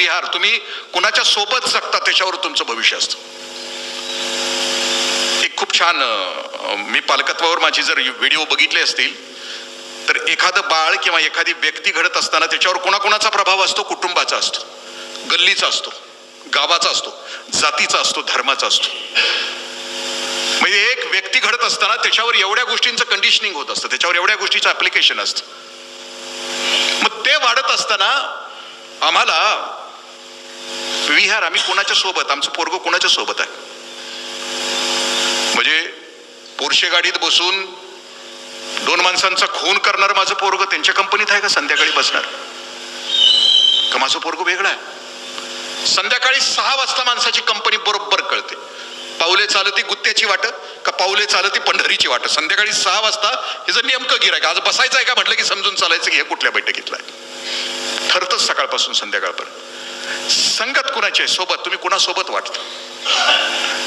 विहार तुम्ही कुणाच्या सोबत जगता त्याच्यावर तुमचं भविष्य असतं. एक खूप छान मी पालकत्वावर माझी जर व्हिडिओ बघितले असतील तर एखादं बाळ किंवा एखादी व्यक्ती घडत असताना त्याच्यावर कोणाकोणाचा प्रभाव असतो? कुटुंबाचा असतो गल्लीचा असतो गावाचा असतो जातीचा असतो धर्माचा असतो. म्हणजे एक व्यक्ती घडत असताना त्याच्यावर एवढ्या गोष्टींचं कंडिशनिंग होत असतं त्याच्यावर एवढ्या गोष्टीचं ऍप्लिकेशन असतं. मग ते वाढत असताना आम्हाला विहार आम्ही कोणाच्या सोबत? आमचं पोरग कोणाच्या सोबत आहे? म्हणजे पोरशे गाडीत बसून दोन माणसांचा खून करणार माझं पोरग त्यांच्या कंपनीत आहे का संध्याकाळी बसणार? का माझं पोरग वेगळं आहे? संध्याकाळी सहा वाजता माणसाची कंपनी बरोबर कळते. पाऊले चालती गुत्त्याची वाट का पाऊले चालती पंढरीची वाट? संध्याकाळी सहा वाजता हे जर नेमकं गिरायक आज बसायचं आहे का? म्हटलं की समजून चालायचं की हे कुठल्या बैठकीतलं आहे? ठरतच सकाळपासून संध्याकाळपर्यंत. संगत कुणाची आहे? सोबत. तुम्ही कुणासोबत वाटता?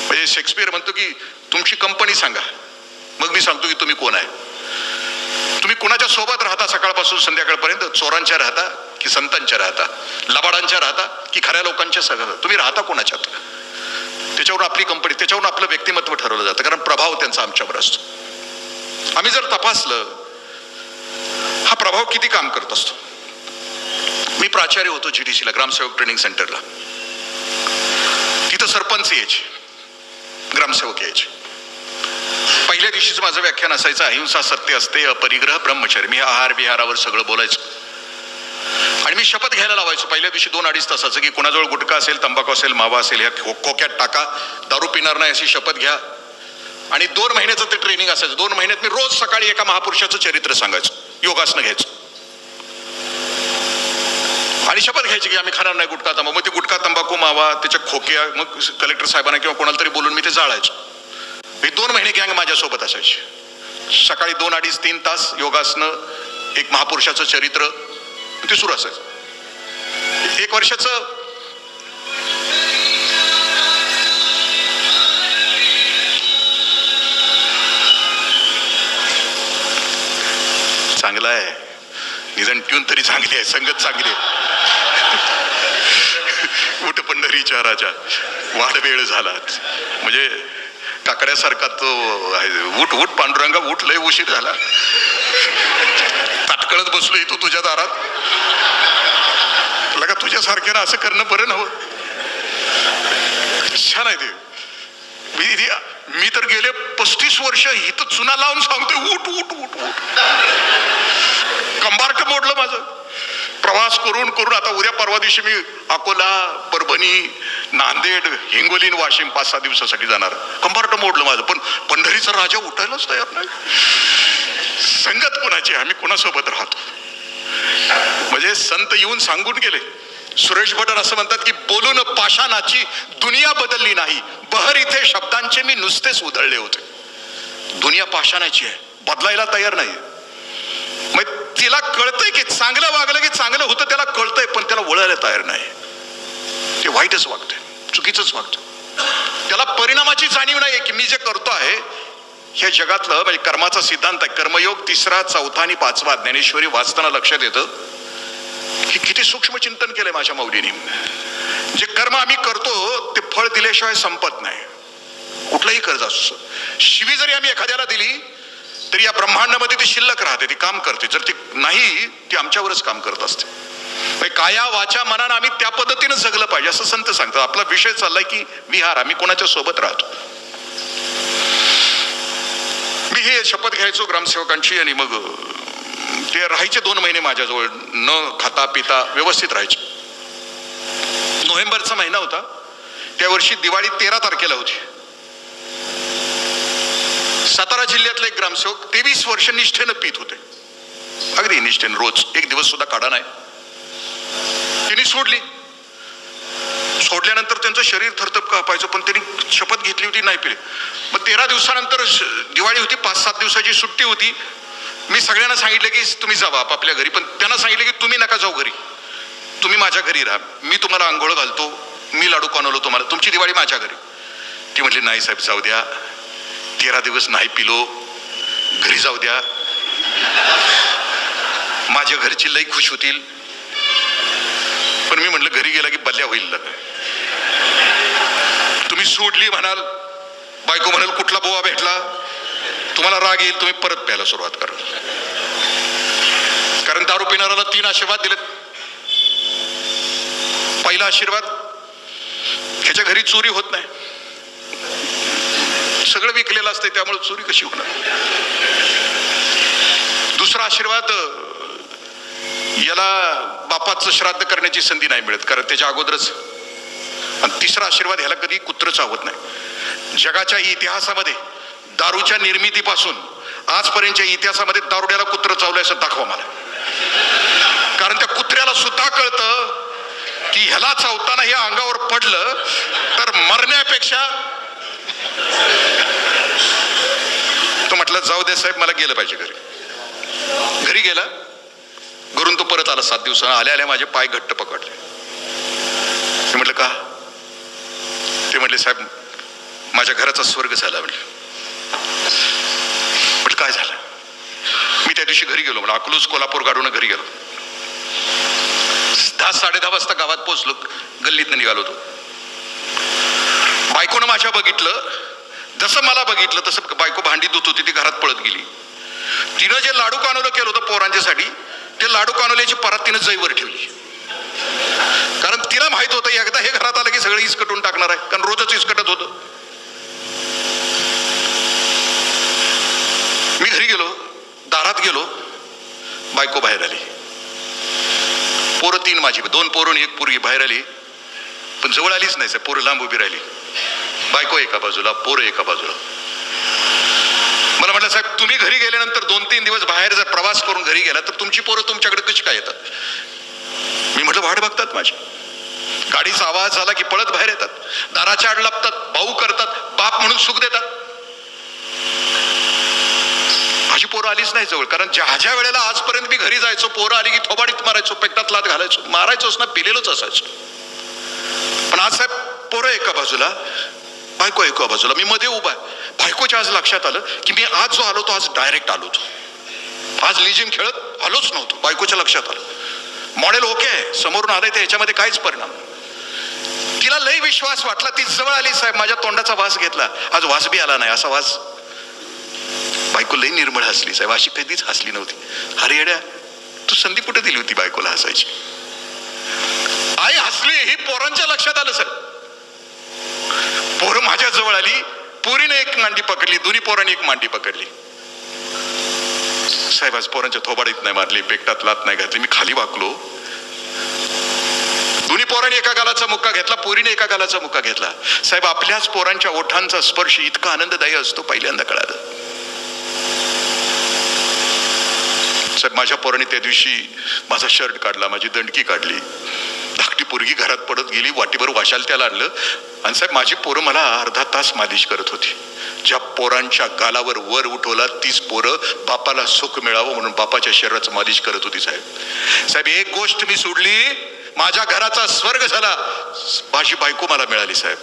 म्हणजे शेक्सपियर म्हणतो की तुमची कंपनी सांगा. मग मी सांगतो की तुम्ही कोण आहे? तुम्ही कुणाच्या सोबत राहता सकाळपासून संध्याकाळपर्यंत? चोरांच्या राहता की संतांच्या राहता? लबाडांच्या राहता की खऱ्या लोकांच्या सगळं तुम्ही राहता कोणाच्या त्याच्यावरून आपली कंपनी त्याच्यावरून आपलं व्यक्तिमत्व ठरवलं जातं. कारण प्रभाव त्यांचा आमच्यावर असतो. आम्ही जर तपासलं हा प्रभाव किती काम करत असतो? मी प्राचार्य होतो जी डी सीला ग्रामसेवक ट्रेनिंग सेंटरला. तिथं सरपंच यायचे. ग्रामसेवक यायचे. पहिल्या दिवशीच माझं व्याख्यान असायचं अहिंसा सत्य असते अपरिग्रह ब्रह्मचर्य मी आहार विहारावर सगळं बोलायचं. आणि मी शपथ घ्यायला लावायचो. पहिल्या दिवशी दोन अडीच तासाचं की कोणाजवळ गुटखा असेल तंबाखू असेल मावा असेल ह्या खो खोक्यात टाका दारू पिणार नाही अशी शपथ घ्या. आणि दोन महिन्याचं ते ट्रेनिंग असायचं. दोन महिन्यात मी रोज सकाळी एका महापुरुषाचं चरित्र सांगायचं. योगासनं घ्यायचं. आणि शपथ घ्यायची की आम्ही खाणार नाही गुटखा तंबाखू मग ते गुटखा तंबाखू मावा त्याच्या खोक्या मग कलेक्टर साहेबांना किंवा कोणाला तरी बोलून मी ते जाळायचो. हे दोन महिने गँग माझ्यासोबत असायची. सकाळी दोन अडीच तीन तास योगासनं एक महापुरुषाचं चरित्र ते सुरू असायचं. एक वर्षाचं चांगलं आहे निधन ट्यून तरी चांगली आहे संगत चांगली आहे. कुठं पंढरीच्या राजा वाढ वेळ झाला म्हणजे काकड्यासारखा तो उठ उठ पांडुरंगा उठ लय उशीर झाला. ताटकळत बसलो तू तुझ्या दारात. लगा तुझ्यासारख्यानं असं करणं बरं नव्हं. छान आहे ते. मी मी तर गेले पस्तीस वर्ष इथं चुना लावून सांगतोय उठ उठ उठ उठ. कंबार्ट मोडलं माझं. प्रवास करून करून आता उद्या परवा दिवशी मी अकोला परभणी नांदेड हिंगोली वाशिम पाच सहा दिवसासाठी जाणार. कंबार्ट मोडलं माझं. पण पंढरीचा राजा उठायलाच तयार नाही. संगत कोणाची आहे? आम्ही कोणासोबत राहतो? म्हणजे संत येऊन सांगून गेले. सुरेश भटर असं म्हणतात की बोलून पाषाणाची दुनिया बदलली नाही. बहर इथे शब्दांचे मी नुसतेच उधळले होते. दुनिया पाषाणाची आहे बदलायला तयार नाही मग तिला कळतंय की चांगलं वागलं की चांगलं होतं त्याला कळतंय पण त्याला वळायला तयार नाही. ते वाईटच वागतंय चुकीचंच वागतं त्याला परिणामाची जाणीव नाही की मी जे करतो आहे हे जगातलं म्हणजे कर्माचा सिद्धांत आहे. कर्मयोग तिसरा चौथा आणि पाचवा ज्ञानेश्वरी वाचताना लक्षात येतं किती सूक्ष्म चिंतन केलंय माझ्या मौलीने. जे कर्म आम्ही करतो ते फळ दिल्याशिवाय संपत नाही. कुठलंही कर्ज असू. शिवी जरी आम्ही एखाद्याला दिली तरी या ब्रह्मांडामध्ये ती शिल्लक राहते ती काम करते. जर ती नाही ती आमच्यावरच काम करत असते. म्हणजे काया वाचा मनानं आम्ही त्या पद्धतीनं जगलं पाहिजे असं संत सांगतात. आपला विषय चाललाय की विहार आम्ही कोणाच्या सोबत राहतो? मी हे शपथ घ्यायचो ग्रामसेवकांची आणि मग ते राहायचे दोन महिने माझ्याजवळ न खाता पिता व्यवस्थित राहायचे. नोव्हेंबरचा महिना होता. त्या वर्षी दिवाळी तेरा तारखेला होती. सातारा जिल्ह्यातले एक ग्रामसेवक तेवीस वर्ष निष्ठेनं पित होते. अगदी निष्ठेनं रोज एक दिवस सुद्धा काढा नाही. त्यांनी सोडली. सोडल्यानंतर त्यांचं शरीर थरथप कापायचं पण त्यांनी शपथ घेतली होती नाही पिले. मग तेरा दिवसानंतर श- दिवाळी होती पाच सात दिवसाची सुट्टी होती. मी सगळ्यांना सांगितलं की तुम्ही जावा आपापल्या घरी पण त्यांना सांगितलं की तुम्ही नका जाऊ घरी. तुम्ही माझ्या घरी राहा. मी तुम्हाला आंघोळ घालतो मी लाडू कानवलो तुम्हाला. तुमची दिवाळी माझ्या घरी. ती म्हटली नाही साहेब जाऊ द्या. तेरा दिवस नाही पिलो. घरी जाऊ द्या. माझ्या घरची लई खुश होतील. पण मी म्हटलं घरी गेला की बदल्या होईल तुम्ही सोडली म्हणाल. बायको म्हणाल कुठला बोवा भेटला? तुम्हाला राग येईल तुम्ही परत प्यायला सुरुवात करा. कारण दारू पिणाऱ्याला तीन आशीर्वाद दिलेत. पहिला आशीर्वाद ह्याच्या घरी चोरी होत नाही. सगळं विकलेलं असते त्यामुळे चोरी कशी होणार? दुसरा आशीर्वाद याला बापाचं श्राद्ध करण्याची संधी नाही मिळत कारण त्याच्या अगोदरच. आणि तिसरा आशीर्वाद ह्याला कधी कुत्र चावत नाही. जगाच्या इतिहासामध्ये दारूच्या निर्मितीपासून आजपर्यंतच्या इतिहासामध्ये दारुड्याला कुत्र चावलं असं दाखवा मला. कारण त्या कुत्र्याला सुद्धा कळतं की ह्याला चावताना हे अंगावर पडलं तर मरण्यापेक्षा तो म्हटलं जाऊ दे साहेब मला गेलं पाहिजे घरी. घरी गेला. घरून तो परत आला सात दिवसानं. आल्या आल्या माझे पाय घट्ट पकडले. ते म्हटलं का? ते म्हटले साहेब माझ्या घराचा स्वर्ग झाला. म्हटलं काय झालं मी त्या दिवशी घरी गेलो म्हणजे अकलूज कोल्हापूर गाडून घरी गेलो. दहा साडे दहा वाजता गावात पोहोचलो गल्लीतनं निघालो होतो. बायकोनं माझ्या बघितलं जसं मला बघितलं तसं बायको भांडी धुत होती ती घरात पळत गेली. तिनं जे लाडू कानवलं केलं होतं पोरांच्यासाठी ते लाडू कानवल्याची परात तिनं जैवर ठेवली. कारण तिला माहीत होतं एकदा हे घरात आलं की सगळं इसकटून टाकणार आहे कारण रोजच इसकटत होतं मी घरी गेलो दारात गेलो बायको बाहेर आली. पोरं तीन माझी दोन पोरं आणि एक पोरगी बाहेर आली. पण जवळ आलीच नाही साहेब पोरं लांब उभी राहिली. बायको एका बाजूला पोरं एका बाजूला. मला म्हटलं साहेब तुम्ही घरी गेल्यानंतर दोन तीन दिवस बाहेर जर प्रवास करून घरी गेला तर तुमची पोरं तुमच्याकडे कशी काय येतात? मी म्हटलं वाट बघतात माझी. गाडीचा आवाज झाला की पळत बाहेर येतात. दाराच्या आड लपतात भाऊ करतात बाप म्हणून सुख देतात माझी पोरं आलीच नाही जवळ. कारण ज्या ज्या वेळेला आजपर्यंत मी घरी जायचो पोरं आली की थोबाडीत मारायचो पेटात लात घालायचो. मारायचोच ना पिलेलोच असायचो. पण आज साहेब पोरं एका बाजूला बायको एका बाजूला. मी मध्ये उभा आहे. बायकोच्या आज लक्षात आलं की मी आज जो आलो तो आज डायरेक्ट आलो होतो. आज लिजिम खेळत आलोच नव्हतो. बायकोच्या लक्षात आलं. मॉडेल ओके आहे. समोरून आलंय तर ह्याच्यामध्ये काहीच परिणाम तिला लय विश्वास वाटला. ती जवळ आली साहेब माझ्या तोंडाचा वास घेतला. आज वास बी आला नाही. असा वास बायको लई निर्मळ हसली. साहेब अशी कधीच हसली नव्हती. अरे येड्या तू संधी कुठे दिली होती बायकोला हसायची? आई हसली हे पोरांच्या लक्षात आलं सर. पोरं माझ्या जवळ आली पोरीने एक मांडी पकडली दोन्ही पोरांनी एक मांडी पकडली. साहेब आज पोरांच्या थोबाडीत नाही मारली पेकटात लात नाही घातली मी खाली वाकलो. दोन्ही पोरांनी एका गालाचा मुक्का घेतला पोरीने एका गालाचा मुक्का घेतला. साहेब आपल्याच पोरांच्या ओठांचा स्पर्श इतका आनंददायी असतो पहिल्यांदा कळालं. साहेब माझ्या पोराने त्या दिवशी माझा शर्ट काढला माझी दंडकी काढली. धाकटी पोरगी घरात पडत गेली वाटीभर वाशाल त्याला आणलं. आणि साहेब माझी पोरं मला अर्धा तास मालिश करत होती. ज्या पोरांच्या गालावर वर उठवला तीच पोरं बापाला सुख मिळावं म्हणून बापाच्या शरीराचं मालिश करत होती साहेब. साहेब एक गोष्ट मी सोडली माझ्या घराचा स्वर्ग झाला. माझी बायको मला मिळाली साहेब.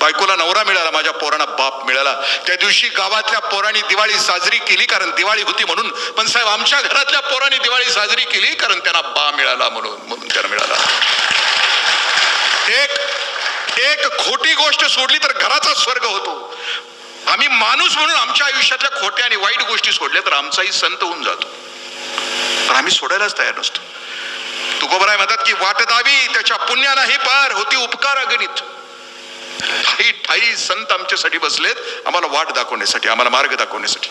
बायकोला नवरा मिळाला माझ्या पोरांना बाप मिळाला. त्या दिवशी गावातल्या पोरांनी दिवाळी साजरी केली कारण दिवाळी होती म्हणून. पण साहेब आमच्या घरातल्या पोरांनी दिवाळी साजरी केली कारण त्यांना बा मिळाला म्हणून म्हणून त्यांना मिळाला. एक एक खोटी गोष्ट सोडली तर घराचा स्वर्ग होतो. आम्ही माणूस म्हणून आमच्या आयुष्यातल्या खोट्या आणि वाईट गोष्टी सोडल्या तर आमचाही संत होऊन जातो. पण आम्ही सोडायलाच तयार नसतो. तुकोबराय म्हणतात की वाट दावी त्याच्या पुण्यालाही पार होती उपकार अगणित. ठाई ठाई संत आमच्यासाठी बसलेत. आम्हाला वाट दाखवण्यासाठी आम्हाला मार्ग दाखवण्यासाठी.